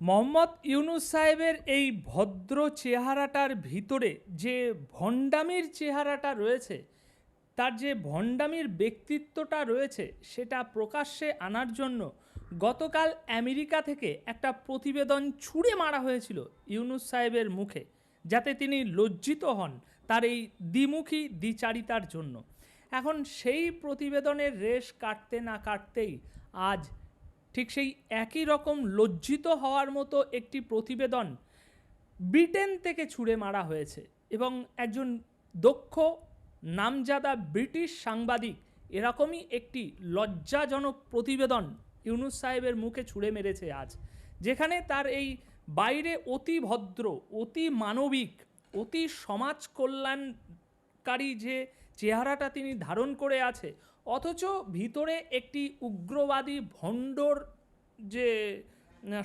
মোহাম্মদ ইউনুস সাহেবের এই ভদ্র চেহারাটার ভিতরে যে ভণ্ডামির চেহারাটা রয়েছে, তার যে ভণ্ডামির ব্যক্তিত্বটা রয়েছে, সেটা প্রকাশ্যে আনার জন্য গতকাল আমেরিকা থেকে একটা প্রতিবেদন ছুঁড়ে মারা হয়েছিল ইউনুস সাহেবের মুখে, যাতে তিনি লজ্জিত হন তার এই দ্বিমুখী দ্বিচারিতার জন্য। এখন সেই প্রতিবেদনের রেশ কাটতে না কাটতেই আজ ঠিক সেই একই রকম লজ্জিত হওয়ার মতো একটি প্রতিবেদন ব্রিটেন থেকে ছুঁড়ে মারা হয়েছে এবং একজন দক্ষ, নামজাদা ব্রিটিশ সাংবাদিক এরকমই একটি লজ্জাজনক প্রতিবেদন ইউনুস সাহেবের মুখে ছুঁড়ে মেরেছে আজ, যেখানে তার এই বাইরে অতি ভদ্র, অতি মানবিক, অতি সমাজ কল্যাণকারী যে চেহারাটা তিনি ধারণ করে আছে অথচ ভিতরে একটি উগ্রবাদী ভণ্ডর যে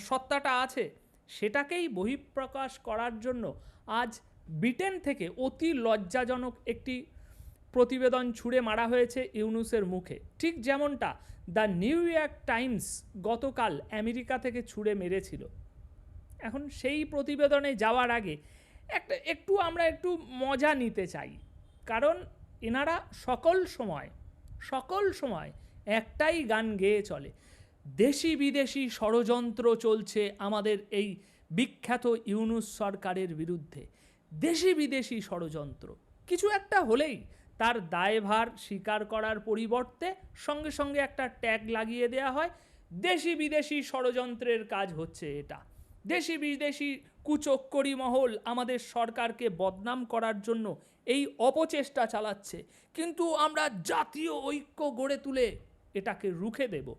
সত্তাটা আছে, সেটাকেই বহিঃপ্রকাশ করার জন্য আজ ব্রিটেন থেকে অতি লজ্জাজনক একটি প্রতিবেদন ছুঁড়ে মারা হয়েছে ইউনুসের মুখে। ঠিক যেমনটা দ্য নিউ ইয়র্ক টাইমস গতকাল আমেরিকা থেকে ছুঁড়ে মেরেছিল। এখন সেই প্রতিবেদনে যাওয়ার আগে একটা, একটু আমরা একটু মজা নিতে চাই। কারণ এনারা সকল সময় সকল সময় একটাই গান গেয়ে চলে। দেশি বিদেশি ষড়যন্ত্র চলছে আমাদের এই বিখ্যাত ইউনুস সরকারের বিরুদ্ধে। দেশি বিদেশি ষড়যন্ত্র, কিছু একটা হলেই তার দায়ভার স্বীকার করার পরিবর্তে সঙ্গে সঙ্গে একটা ট্যাগ লাগিয়ে দেওয়া হয়। দেশি বিদেশি ষড়যন্ত্রের কাজ হচ্ছে এটা। দেশি বিদেশি কুচক্করি মহল আমাদের সরকারকে বদনাম করার জন্য এই অপচেষ্টা চালাচ্ছে। কিন্তু আমরা জাতীয় ঐক্য গড়ে তুলে এটাকে রুখে দেব।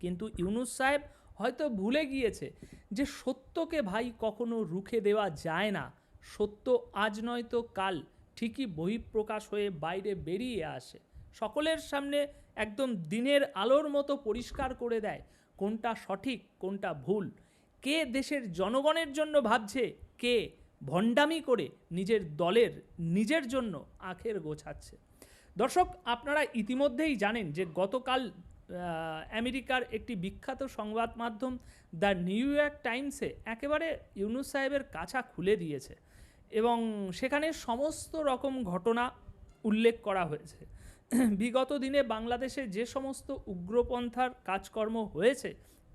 কিন্তু ইউনুস সাহেব হয়তো ভুলে গিয়েছে যে সত্যকে ভাই কখনো রুখে দেওয়া যায় না। সত্য আজ নয়তো কাল, ঠিকই বহিঃপ্রকাশ হয়ে বাইরে বেরিয়ে আসে। সকলের সামনে একদম দিনের আলোর মতো পরিষ্কার করে দেয় কোনটা সঠিক, কোনটা ভুল। কে দেশের জনগণের জন্য ভাবছে? কে ভণ্ডামি করে নিজের দলের নিজের জন্য আখের গোছাচ্ছে? দর্শক, আপনারা ইতিমধ্যেই জানেন যে গতকাল আমেরিকার একটি বিখ্যাত সংবাদ মাধ্যম দ্য নিউ ইয়র্ক টাইমসে একেবারে ইউনুস সাহেবের কাছা খুলে দিয়েছে এবং সেখানে সমস্ত রকম ঘটনা উল্লেখ করা হয়েছে। বিগত দিনে বাংলাদেশে যে সমস্ত উগ্রপন্থার কাজকর্ম হয়েছে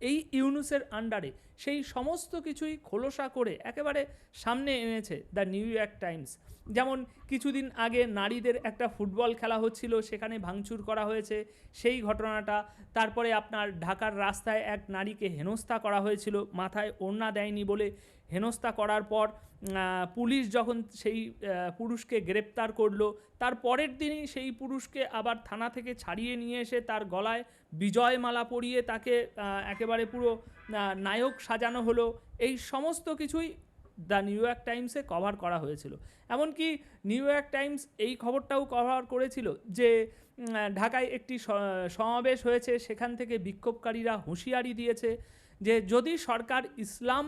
এই ইউনুসের আন্ডারে সেই সমস্ত কিছুই খোলসা করে একেবারে সামনে এনেছে দ্য নিউ ইয়র্ক টাইমস যেমন কিছুদিন আগে নারীদের একটা ফুটবল খেলা হচ্ছিল, সেখানে ভাঙচুর করা হয়েছে। সেই ঘটনাটা, তারপরে আপনার ঢাকার রাস্তায় এক নারীকে হেনস্থা করা হয়েছিল, মাথায় ওড়না দেয়নি বলে হেনস্থা করার পর পুলিশ যখন সেই পুরুষকে গ্রেপ্তার করল, তার পরের দিনই সেই পুরুষকে আবার থানা থেকে ছাড়িয়ে নিয়ে এসে তার গলায় বিজয়মালা পরিয়ে তাকে একেবারে পুরো নায়ক সাজানো হলো। এই সমস্ত কিছুই দ্য নিউ ইয়র্ক টাইমসে কভার করা হয়েছিল। এমনকি নিউ ইয়র্ক টাইমস এই খবরটাও কভার করেছিল যে ঢাকায় একটি সমাবেশ হয়েছে, সেখান থেকে বিক্ষোভকারীরা হুঁশিয়ারি দিয়েছে যে, যদি সরকার ইসলাম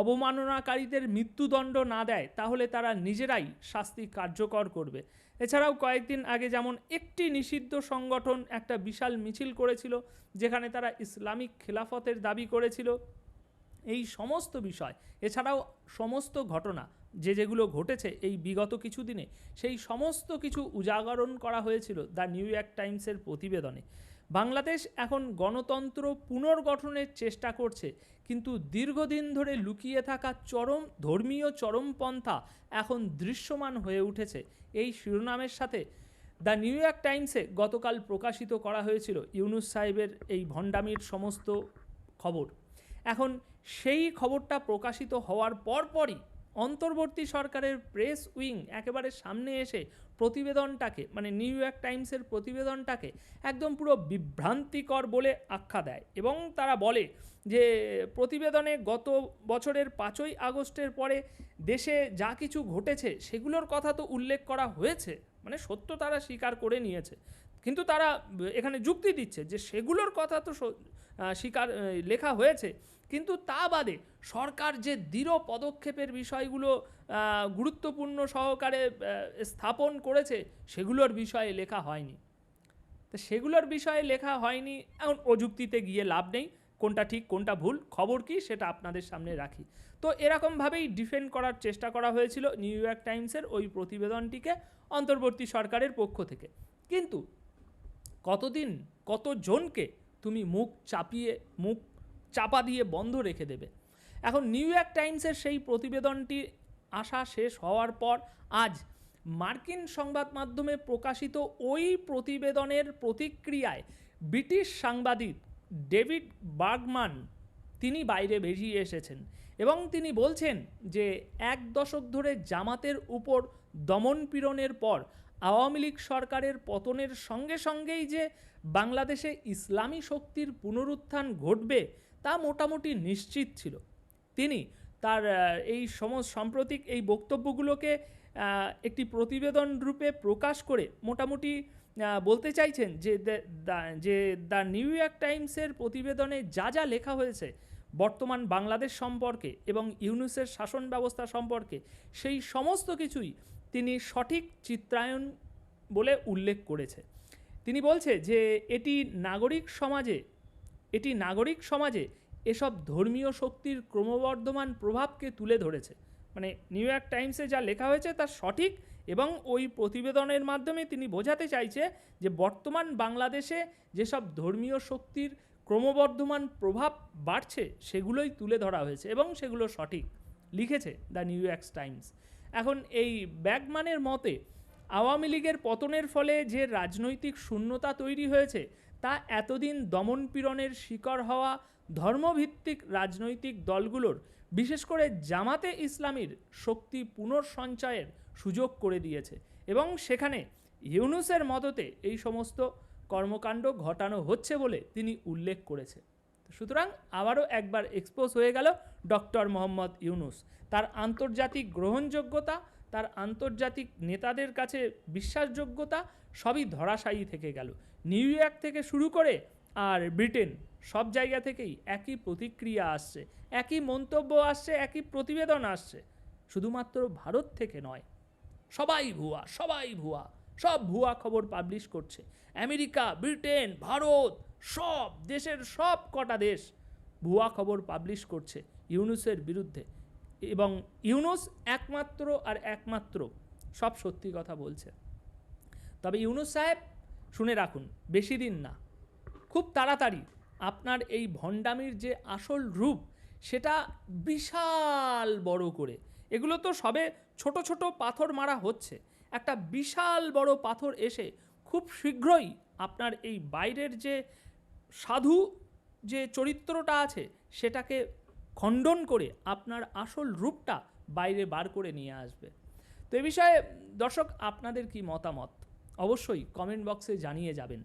অবমাননাকারীদের মৃত্যুদণ্ড না দেয়, তাহলে তারা নিজেরাই শাস্তি কার্যকর করবে। এছাড়াও কয়েকদিন আগে যেমন একটি নিষিদ্ধ সংগঠন একটা বিশাল মিছিল করেছিল, যেখানে তারা ইসলামিক খেলাফতের দাবি করেছিল। এই সমস্ত বিষয়, এছাড়াও সমস্ত ঘটনা, যে যেগুলো ঘটেছে এই বিগত কিছু দিনে সেই সমস্ত কিছু উজাগরণ করা হয়েছিল দ্য নিউ ইয়র্ক টাইমসের প্রতিবেদনে। বাংলাদেশ এখন গণতন্ত্র পুনর্গঠনের চেষ্টা করছে, কিন্তু দীর্ঘদিন ধরে লুকিয়ে থাকা চরম ধর্মীয় চরমপন্থা এখন দৃশ্যমান হয়ে উঠেছে। এই শিরোনামের সাথে দ্য নিউ ইয়র্ক টাইমসে গতকাল প্রকাশিত করা হয়েছিল ইউনুস সাহেবের এই ভণ্ডামির সমস্ত খবর। এখন সেই খবরটা প্রকাশিত হওয়ার পরপরই অন্তর্বর্তী সরকারের প্রেস উইং একেবারে সামনে এসে প্রতিবেদনটাকে মানে নিউ ইয়র্ক টাইমসের প্রতিবেদনটাকে একদম পুরো বিভ্রান্তিকর বলে আখ্যা দেয়। এবং তারা বলে যে, প্রতিবেদনে গত বছরের পাঁচই আগস্টের পরে দেশে যা কিছু ঘটেছে সেগুলোর কথা তো উল্লেখ করা হয়েছে। মানে সত্য তারা স্বীকার করে নিয়েছে। কিন্তু তারা, এখানে যুক্তি দিচ্ছে যে সেগুলোর কথা তো স্বীকার লেখা হয়েছে। কিন্তু তা বাদে সরকার যে দৃঢ় পদক্ষেপের বিষয়গুলো গুরুত্বপূর্ণ সহকারে স্থাপন করেছে, সেগুলোর বিষয়ে লেখা হয়নি। তো সেগুলোর বিষয়ে লেখা হয়নি, এখন অযুক্তিতে গিয়ে লাভ নেই, কোনটা ঠিক, কোনটা ভুল, খবর কি, সেটা আপনাদের সামনে রাখি। তো এরকমভাবেই ডিফেন্ড করার চেষ্টা করা হয়েছিল নিউ ইয়র্ক টাইমসের ওই প্রতিবেদনটিকে অন্তর্বর্তী সরকারের পক্ষ থেকে। কিন্তু কতদিন কতজনকে তুমি মুখ চাপিয়ে, মুখ চাপা দিয়ে বন্ধ রেখে দেবে? এখন নিউ ইয়র্ক টাইমসের সেই প্রতিবেদনটি আসা শেষ হওয়ার পর আজ মার্কিন সংবাদ মাধ্যমে প্রকাশিত ওই প্রতিবেদনের প্রতিক্রিয়ায় ব্রিটিশ সাংবাদিক ডেভিড বার্গমান তিনি বাইরে বেরিয়ে এসেছেন এবং তিনি বলছেন যে এক দশক ধরে জামাতের উপর দমন পীড়নের পর আওয়ামী লীগ সরকারের পতনের সঙ্গে সঙ্গেই যে বাংলাদেশে ইসলামী শক্তির পুনরুত্থান ঘটবে তা মোটামুটি নিশ্চিত ছিল। তিনি তার এই সম সাম্প্রতিক এই বক্তব্যগুলোকে একটি প্রতিবেদন রূপে প্রকাশ করে মোটামুটি বলতে চাইছেন যে যে দ্য নিউ ইয়র্ক টাইমসের প্রতিবেদনে যা যা লেখা হয়েছে বর্তমান বাংলাদেশ সম্পর্কে এবং ইউনুসের শাসন ব্যবস্থা সম্পর্কে, সেই সমস্ত কিছুই তিনি সঠিক চিত্রায়ন বলে উল্লেখ করেছে। তিনি বলছে যে, এটি নাগরিক সমাজে, এটি নাগরিক সমাজে এসব ধর্মীয় শক্তির ক্রমবর্ধমান প্রভাবকে তুলে ধরেছে। মানে নিউ ইয়র্ক টাইমসে যা লেখা হয়েছে তা সঠিক এবং ওই প্রতিবেদনের মাধ্যমে তিনি বোঝাতে চাইছে যে, বর্তমান বাংলাদেশে যেসব ধর্মীয় শক্তির ক্রমবর্ধমান প্রভাব বাড়ছে, সেগুলোই তুলে ধরা হয়েছে এবং সেগুলো সঠিক, লিখেছে দ্য নিউ ইয়র্ক টাইমস। এখন এই ব্যাগমানের মতে, আওয়ামী লীগের পতনের ফলে যে রাজনৈতিক শূন্যতা তৈরি হয়েছে, তা এতদিন দমনপীড়নের শিকার হওয়া ধর্মভিত্তিক রাজনৈতিক দলগুলোর, বিশেষ করে জামাতে ইসলামীর শক্তি পুনঃসঞ্চয়ের সুযোগ করে দিয়েছে। এবং সেখানে ইউনুসের মদতে এই সমস্ত কর্মকাণ্ড ঘটানো হচ্ছে বলে তিনি উল্লেখ করেছে সুতরাং আবারও একবার এক্সপোজ হয়ে গেল ডক্টর মোহাম্মদ ইউনুস। তার আন্তর্জাতিক গ্রহণযোগ্যতা, তার আন্তর্জাতিক নেতাদের কাছে বিশ্বাসযোগ্যতা সবই ধরাশায়ী থেকে গেল। নিউ ইয়র্ক থেকে শুরু করে আর ব্রিটেন সব জায়গা থেকেই একই প্রতিক্রিয়া আসছে, একই মন্তব্য আসছে, একই প্রতিবেদন আসছে। শুধুমাত্র ভারত থেকে নয়, সবাই ভুয়া সবাই ভুয়া, সব ভুয়া খবর পাবলিশ করছে। আমেরিকা, ব্রিটেন, ভারত সব, দেশের সব কটা দেশ ভুয়া খবর পাবলিশ করছে ইউনুসের বিরুদ্ধে। এবং ইউনুস একমাত্র আর একমাত্র সব সত্যি কথা বলছে। তবে ইউনুস সাহেব, শুনে রাখুন, বেশি দিন না। খুব তাড়াতাড়ি আপনার এই ভণ্ডামির যে আসল রূপ, সেটা বিশাল বড় করে। এগুলো তো সবে ছোট ছোট পাথর মারা হচ্ছে। একটা বিশাল বড় পাথর এসে খুব শীঘ্রই আপনার এই বাইরের যে সাধু যে চরিত্রটা আছে, সেটাকে খণ্ডন করে আপনার আসল রূপটা বাইরে বার করে নিয়ে আসবে। তো এ বিষয়ে দর্শক আপনাদের কি মতামত? অবশ্যই কমেন্ট বক্সে জানিয়ে যাবেন।